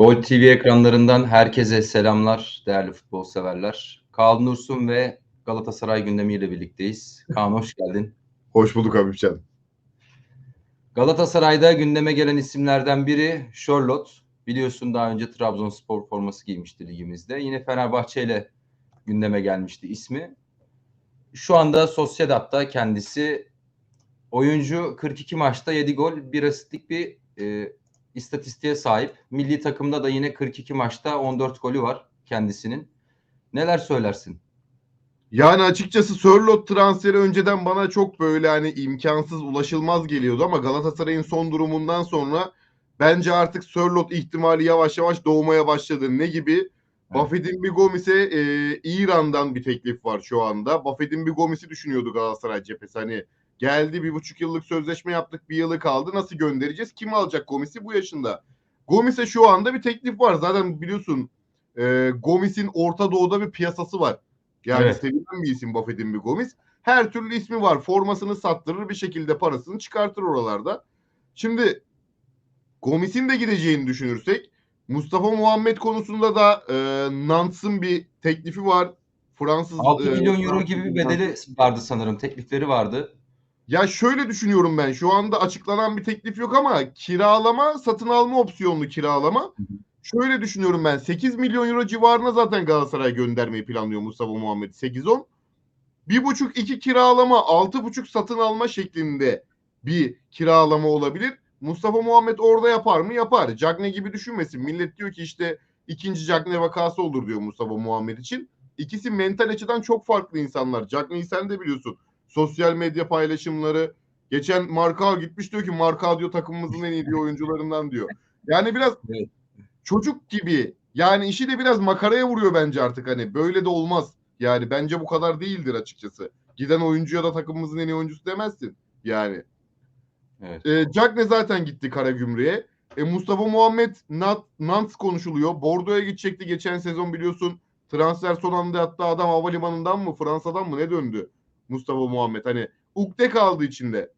Gol TV ekranlarından herkese selamlar değerli futbol severler. Kaan Dursun ve Galatasaray gündemiyle birlikteyiz. Kaan hoş geldin. Hoş bulduk Habibcan. Galatasaray'da gündeme gelen isimlerden biri Charlotte. Biliyorsun daha önce Trabzonspor forması giymişti ligimizde. Yine Fenerbahçe ile gündeme gelmişti ismi. Şu anda Sociedad'da kendisi oyuncu 42 maçta 7 gol, 1 asistlik bir e, istatistiğe sahip. Milli takımda da yine 42 maçta 14 golü var kendisinin. Neler söylersin? Yani açıkçası Sörlot transferi önceden bana çok böyle hani imkansız ulaşılmaz geliyordu ama Galatasaray'ın son durumundan sonra bence artık Sörlot ihtimali yavaş yavaş doğmaya başladı. Ne gibi? Evet. Buffett'in bir Gomis'e e, İran'dan bir teklif var şu anda. Buffett'in bir Gomis'i düşünüyordu Galatasaray cephesi. Hani geldi bir buçuk yıllık sözleşme yaptık bir yılı kaldı. Nasıl göndereceğiz? Kim alacak Gomis'i bu yaşında? Gomis'e şu anda bir teklif var. Zaten biliyorsun e, Gomis'in Orta Doğu'da bir piyasası var. Yani evet. sevilen bir isim Buffett'in bir Gomis. Her türlü ismi var. Formasını sattırır bir şekilde parasını çıkartır oralarda. Şimdi Gomis'in de gideceğini düşünürsek Mustafa Muhammed konusunda da e, Nantz'ın bir teklifi var. Fransız 6 milyon e, euro gibi bir bedeli vardı sanırım. Teklifleri vardı. Ya şöyle düşünüyorum ben. Şu anda açıklanan bir teklif yok ama kiralama, satın alma opsiyonlu kiralama. Şöyle düşünüyorum ben. 8 milyon euro civarına zaten Galatasaray göndermeyi planlıyor Mustafa Muhammed 8-10. 1,5-2 kiralama, 6,5 satın alma şeklinde bir kiralama olabilir. Mustafa Muhammed orada yapar mı? Yapar. Cagne gibi düşünmesin. Millet diyor ki işte ikinci Cagne vakası olur diyor Mustafa Muhammed için. İkisi mental açıdan çok farklı insanlar. Cagne'yi sen de biliyorsun. Sosyal medya paylaşımları. Geçen Markao gitmiş diyor ki Markao diyor takımımızın en iyi diyor oyuncularından diyor. Yani biraz evet çocuk gibi yani işi de biraz makaraya vuruyor bence artık hani böyle de olmaz. Yani bence bu kadar değildir açıkçası. Giden oyuncuya da takımımızın en iyi oyuncusu demezsin. Yani. Evet. E, Cagne zaten gitti Karagümrük'e. E, Mustafa Muhammed Nat, Nantz konuşuluyor. Bordo'ya gidecekti geçen sezon biliyorsun. Transfer son anda hatta adam havalimanından mı Fransa'dan mı ne döndü? Mustafa Muhammed hani ukde kaldı içinde.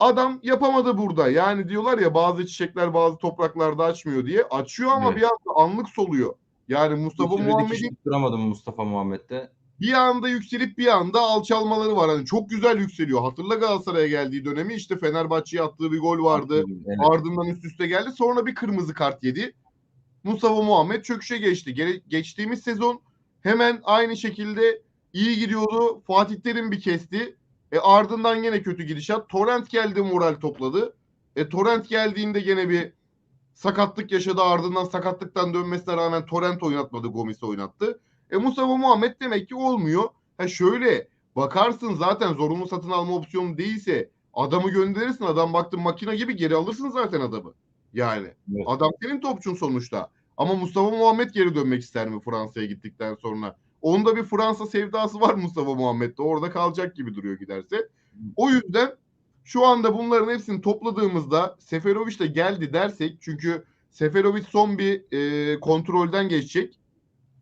Adam yapamadı burada. Yani diyorlar ya bazı çiçekler bazı topraklarda açmıyor diye. Açıyor ama evet. bir anda anlık soluyor. Yani Mustafa Muhammed'in duramadım Mustafa Muhammed'de. Bir anda yükselip bir anda alçalmaları var. Hani çok güzel yükseliyor. Hatırla Galatasaray'a geldiği dönemi işte Fenerbahçe'ye attığı bir gol vardı. Evet. Ardından üst üste geldi. Sonra bir kırmızı kart yedi. Mustafa Muhammed çöküşe geçti. Ge- geçtiğimiz sezon hemen aynı şekilde iyi gidiyordu. Fatih Terim bir kesti. E ardından yine kötü gidişat. Torrent geldi moral topladı. E Torrent geldiğinde gene bir sakatlık yaşadı. Ardından sakatlıktan dönmesine rağmen Torrent oynatmadı. Gomis'i oynattı. E Mustafa Muhammed demek ki olmuyor. Ha şöyle bakarsın zaten zorunlu satın alma opsiyonu değilse adamı gönderirsin. Adam baktın makine gibi geri alırsın zaten adamı. Yani evet. adam senin topçun sonuçta. Ama Mustafa Muhammed geri dönmek ister mi Fransa'ya gittikten sonra? Onda bir Fransa sevdası var Mustafa Muhammed'de. Orada kalacak gibi duruyor giderse. O yüzden şu anda bunların hepsini topladığımızda Seferovic de geldi dersek çünkü Seferovic son bir e, kontrolden geçecek.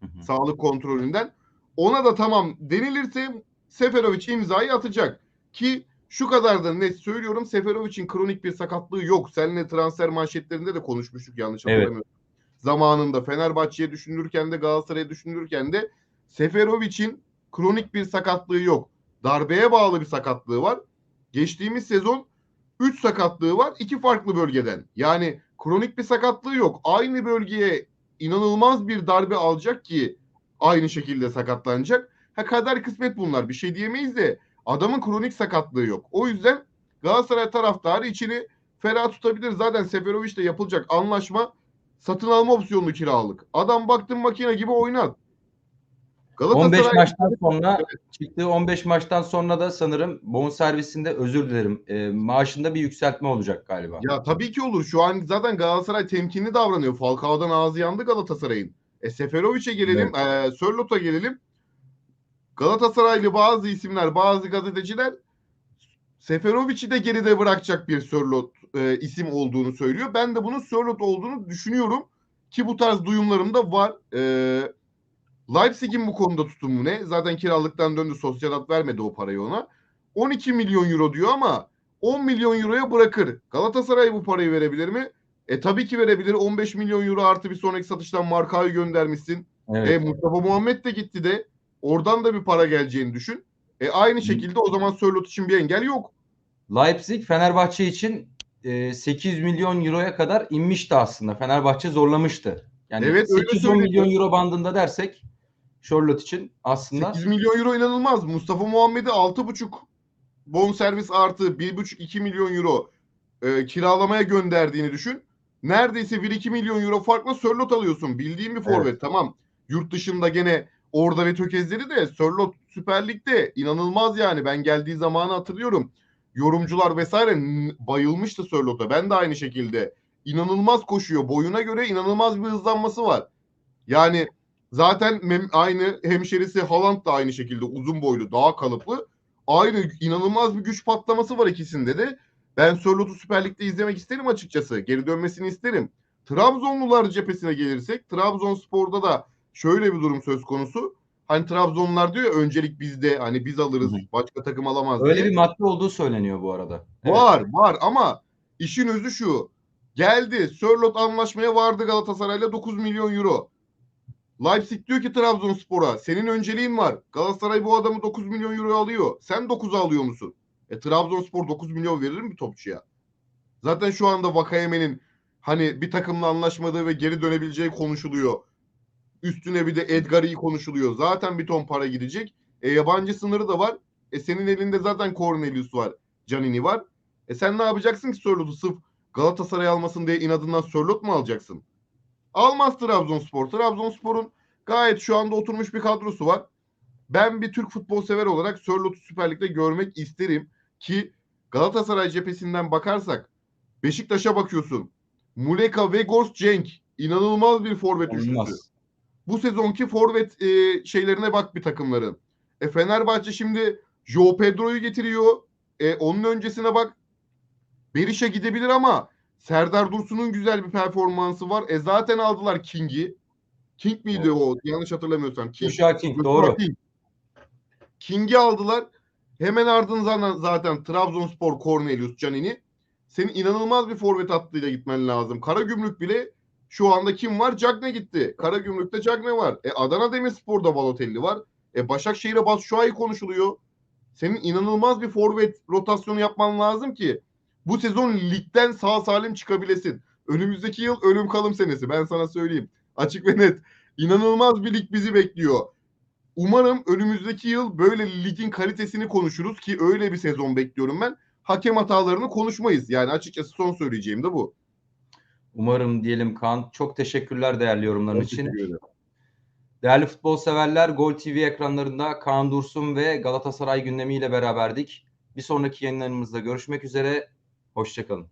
Hı hı. Sağlık kontrolünden. Ona da tamam denilirse Seferovic imzayı atacak. Ki şu kadar da net söylüyorum Seferovic'in kronik bir sakatlığı yok. Seninle transfer manşetlerinde de konuşmuştuk yanlış hatırlamıyorum. Evet. Zamanında Fenerbahçe'ye düşünülürken de Galatasaray'a düşünülürken de Seferovic'in kronik bir sakatlığı yok. Darbeye bağlı bir sakatlığı var. Geçtiğimiz sezon 3 sakatlığı var. iki farklı bölgeden. Yani kronik bir sakatlığı yok. Aynı bölgeye inanılmaz bir darbe alacak ki aynı şekilde sakatlanacak. Ha kader kısmet bunlar. Bir şey diyemeyiz de adamın kronik sakatlığı yok. O yüzden Galatasaray taraftarı içini ferah tutabilir. Zaten Seferovic'le yapılacak anlaşma satın alma opsiyonlu kiralık. Adam baktın makine gibi oynat. 15 maçtan sonra çıktığı 15 maçtan sonra da sanırım bon servisinde özür dilerim e, maaşında bir yükseltme olacak galiba. Ya tabii ki olur. Şu an zaten Galatasaray temkinli davranıyor. Falcao'dan ağzı yandı Galatasaray'ın. E Seferovic'e gelelim, evet. e, Sörlot'a gelelim. Galatasaraylı bazı isimler, bazı gazeteciler Seferovic'i de geride bırakacak bir Sörlot e, isim olduğunu söylüyor. Ben de bunun Sörlot olduğunu düşünüyorum ki bu tarz duyumlarım da var. Eee Leipzig'in bu konuda tutumu ne? Zaten kiralıktan döndü. Sociedad vermedi o parayı ona. 12 milyon euro diyor ama 10 milyon euroya bırakır. Galatasaray bu parayı verebilir mi? E tabii ki verebilir. 15 milyon euro artı bir sonraki satıştan Marka'yı göndermişsin. Evet. E Mustafa Muhammed de gitti de oradan da bir para geleceğini düşün. E aynı şekilde o zaman Sörloth için bir engel yok. Leipzig Fenerbahçe için e, 8 milyon euroya kadar inmişti aslında. Fenerbahçe zorlamıştı. Yani Evet, öyle 8-10 söyledi. milyon euro bandında dersek Charlotte için aslında 8 milyon euro inanılmaz. Mustafa Muhammed'i 6,5 bon servis artı 1,5-2 milyon euro e, kiralamaya gönderdiğini düşün. Neredeyse 1-2 milyon euro farkla Sörloth alıyorsun. Bildiğin bir forvet Evet. tamam. Yurt dışında gene orada ve tökezleri de Sörloth Süper Lig'de inanılmaz yani. Ben geldiği zamanı hatırlıyorum. Yorumcular vesaire bayılmıştı Sörloth'a. Ben de aynı şekilde. İnanılmaz koşuyor. Boyuna göre inanılmaz bir hızlanması var. Yani zaten mem- aynı hemşerisi Haaland da aynı şekilde uzun boylu, daha kalıplı. Aynı inanılmaz bir güç patlaması var ikisinde de. Ben Sörloth'u Süper Lig'de izlemek isterim açıkçası. Geri dönmesini isterim. Trabzonlular cephesine gelirsek Trabzonspor'da da şöyle bir durum söz konusu. Hani Trabzonlular diyor ya öncelik bizde hani biz alırız Hı başka takım alamaz öyle diye. bir madde olduğu söyleniyor bu arada. Evet. Var var ama işin özü şu. Geldi Sörloth anlaşmaya vardı Galatasaray'la 9 milyon euro. Leipzig diyor ki Trabzonspor'a senin önceliğin var. Galatasaray bu adamı 9 milyon euro alıyor. Sen 9'u alıyor musun? E Trabzonspor 9 milyon verir mi topçuya? Zaten şu anda Vakayeme'nin hani bir takımla anlaşmadığı ve geri dönebileceği konuşuluyor. Üstüne bir de Edgar'i konuşuluyor. Zaten bir ton para gidecek. E yabancı sınırı da var. E senin elinde zaten Cornelius var. Canini var. E sen ne yapacaksın ki Sörlot'u sırf Galatasaray almasın diye inadından Sörlot mu alacaksın? Almaz Trabzonspor. Trabzonspor'un gayet şu anda oturmuş bir kadrosu var. Ben bir Türk futbol sever olarak Sörlot'u Süper Lig'de görmek isterim ki Galatasaray cephesinden bakarsak Beşiktaş'a bakıyorsun. Muleka, Vegors, Cenk inanılmaz bir forvet üçlüsü. Bu sezonki forvet e, şeylerine bak bir takımların. E Fenerbahçe şimdi Joe Pedro'yu getiriyor. E, onun öncesine bak. Berisha gidebilir ama Serdar Dursun'un güzel bir performansı var. E zaten aldılar King'i. King miydi Evet. o? Yanlış hatırlamıyorsam. King. Joshua King Joshua doğru. King. King'i aldılar. Hemen ardından zaten Trabzonspor Cornelius Canini. Senin inanılmaz bir forvet hattıyla gitmen lazım. Karagümrük bile şu anda kim var? Cagne gitti. Karagümrük'te Cagne var. E Adana Demirspor'da Balotelli var. E Başakşehir'e Batshuayi konuşuluyor. Senin inanılmaz bir forvet rotasyonu yapman lazım ki bu sezon ligden sağ salim çıkabilesin. Önümüzdeki yıl ölüm kalım senesi. Ben sana söyleyeyim. Açık ve net. İnanılmaz bir lig bizi bekliyor. Umarım önümüzdeki yıl böyle ligin kalitesini konuşuruz ki öyle bir sezon bekliyorum ben. Hakem hatalarını konuşmayız. Yani açıkçası son söyleyeceğim de bu. Umarım diyelim Kaan. Çok teşekkürler değerli yorumların için. Teşekkür ederim. Değerli futbol severler, Gol TV ekranlarında Kaan Dursun ve Galatasaray gündemiyle beraberdik. Bir sonraki yayınlarımızda görüşmek üzere. Hoşçakalın.